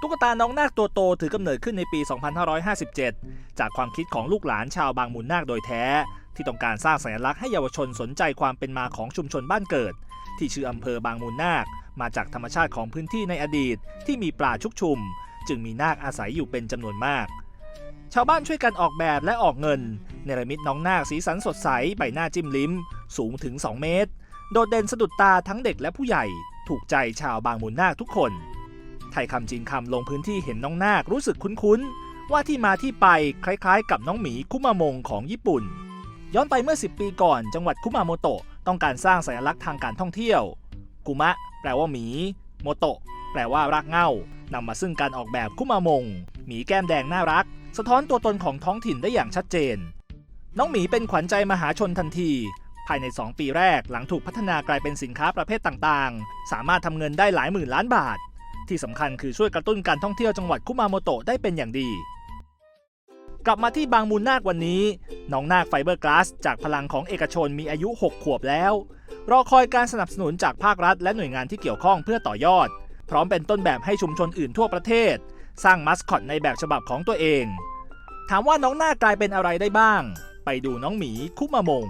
ตุ๊กตาน้องนาคตัวโตถือกำเนิดขึ้นในปี 2557 จากความคิดของลูกหลานชาวบางมูลนาคโดยแท้ ที่ต้องการสร้างสัญลักษณ์ให้เยาวชนสนใจความเป็นมาของชุมชนบ้านเกิด ที่ชื่ออำเภอบางมูลนาค มาจากธรรมชาติของพื้นที่ในอดีต ที่มีปลาชุกชุม จึงมีนาคอาศัยอยู่เป็นจำนวนมาก ชาวบ้านช่วยกันออกแบบและออกเงินเนรมิตน้องนาคสีสันสดใสใบหน้าจิ้มลิ้ม สูงถึง 2 เมตร โดดเด่นสะดุดตาทั้งเด็กและผู้ใหญ่ ถูกใจชาวบางมูลนาคทุกคน ไทยคำจีนคำลงพื้นที่เห็นน้องนาครู้สึกคุ้นๆ ว่าที่มาที่ไปคล้ายๆ กับน้องหมีคุมามงของญี่ปุ่น ย้อนไปเมื่อ 10 ปีก่อนจังหวัดคุมาโมโตะต้องการสร้างสัญลักษณ์ทางการท่องเที่ยว กุมะ แปลว่าหมี โมโตะ แปลว่ารักเง่านำมาซึ่งการออกแบบคุมามง หมีแก้มแดงน่ารัก สะท้อนตัวตนของท้องถิ่นได้อย่างชัดเจน น้องหมีเป็นขวัญใจมหาชนทันที ภายใน 2 ปีแรกหลังถูกพัฒนากลายเป็นสินค้าประเภทต่างๆ สามารถทำเงินได้หลายหมื่นล้านบาท ที่สำคัญคือช่วยกระตุ้นการท่องเที่ยวจังหวัดคุมาโมโตะได้เป็นอย่างดี กลับมาที่บางมูลนาควันนี้ น้องนาคไฟเบอร์กลาสจากพลังของเอกชนมีอายุ 6 ขวบแล้ว รอคอยการสนับสนุนจากภาครัฐและหน่วยงานที่เกี่ยวข้องเพื่อต่อยอด พร้อมเป็นต้นแบบให้ชุมชนอื่นทั่วประเทศ สร้างมัสคอตในแบบฉบับของตัวเอง ถามว่าน้องนาคกลายเป็นอะไรได้บ้าง ไปดูน้องหมีคุมามง